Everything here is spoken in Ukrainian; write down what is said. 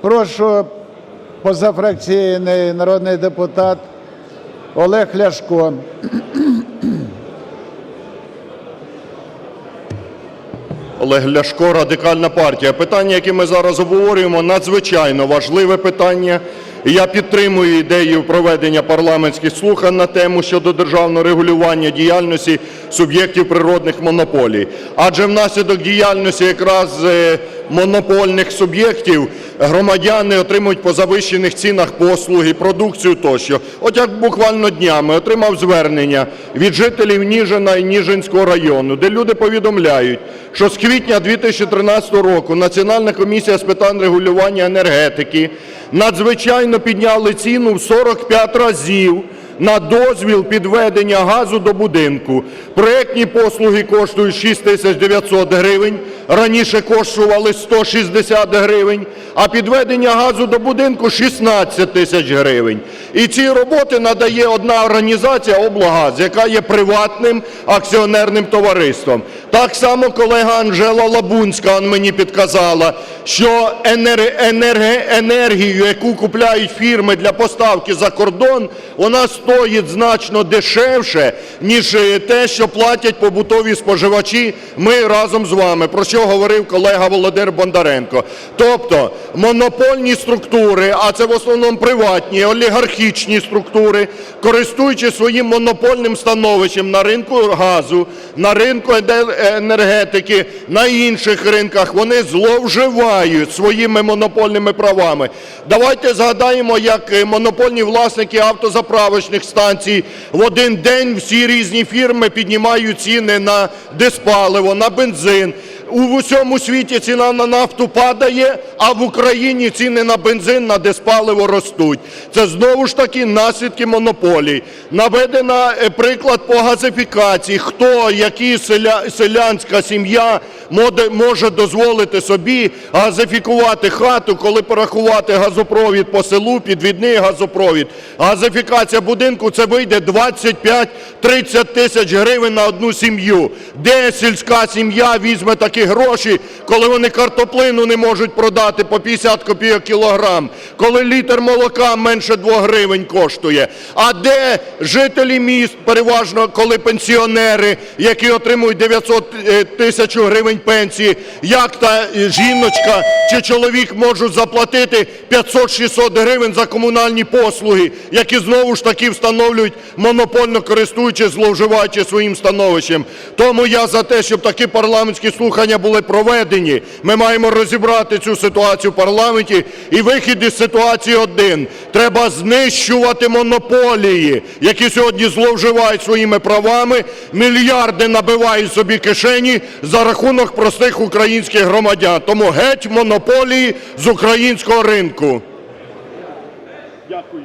Прошу позафракційний народний депутат Олег Ляшко. Олег Ляшко, Радикальна партія. Питання, яке ми зараз обговорюємо, надзвичайно важливе питання. Я підтримую ідею проведення парламентських слухань на тему щодо державного регулювання діяльності суб'єктів природних монополій. Адже внаслідок діяльності якраз е, монопольних суб'єктів громадяни отримують по завищених цінах послуги, продукцію тощо. От як буквально днями отримав звернення від жителів Ніжина і Ніжинського району, де люди повідомляють, що з квітня 2013 року Національна комісія з питань регулювання енергетики надзвичайно підняли ціну в 45 разів на дозвіл підведення газу до будинку. Проектні послуги коштують 6 тисяч 900 гривень, раніше коштували 160 гривень, а підведення газу до будинку 16 тисяч гривень. І ці роботи надає одна організація «Облгаз», яка є приватним акціонерним товариством. Так само колега Анжела Лабунська мені підказала, що енергію, яку купляють фірми для поставки за кордон, вона стоїть значно дешевше, ніж е, те, що платять побутові споживачі, ми разом з вами, про що говорив колега Володимир Бондаренко. Тобто монопольні структури, а це в основному приватні, олігархічні структури, користуючись своїм монопольним становищем на ринку газу, на ринку енергетики, на інших ринках, вони зловживають своїми монопольними правами. Давайте згадаємо, як е, монопольні власники автозаправочних станцій в один день всі різні фірми піднімають ціни на диспаливо, на бензин. У всьому світі ціна на нафту падає, а в Україні ціни на бензин, на диспаливо ростуть. Це знову ж таки наслідки монополій. Наведена е, приклад по газифікації. Хто, які селя, селянська сім'я може дозволити собі газифікувати хату, коли порахувати газопровід по селу, підвідний газопровід. Газифікація будинку це вийде 25-30 тисяч гривень на одну сім'ю. Де сільська сім'я візьме такі гроші, коли вони картоплину не можуть продати по 50 копійок кілограм, коли літр молока менше 2 гривень коштує? А де жителі міст, переважно коли пенсіонери, які отримують 900 е, тисяч гривень пенсії, як та е, жіночка чи чоловік можуть заплатити 500-600 гривень за комунальні послуги, які знову ж таки встановлюють монопольно користуючись, зловживаючи своїм становищем. Тому я за те, щоб такі парламентські слухання були проведені. Ми маємо розібрати цю ситуацію в парламенті і вихід із ситуації один. Треба знищувати монополії, які сьогодні зловживають своїми правами, мільярди набивають собі кишені за рахунок простих українських громадян. Тому геть монополії з українського ринку. Дякую.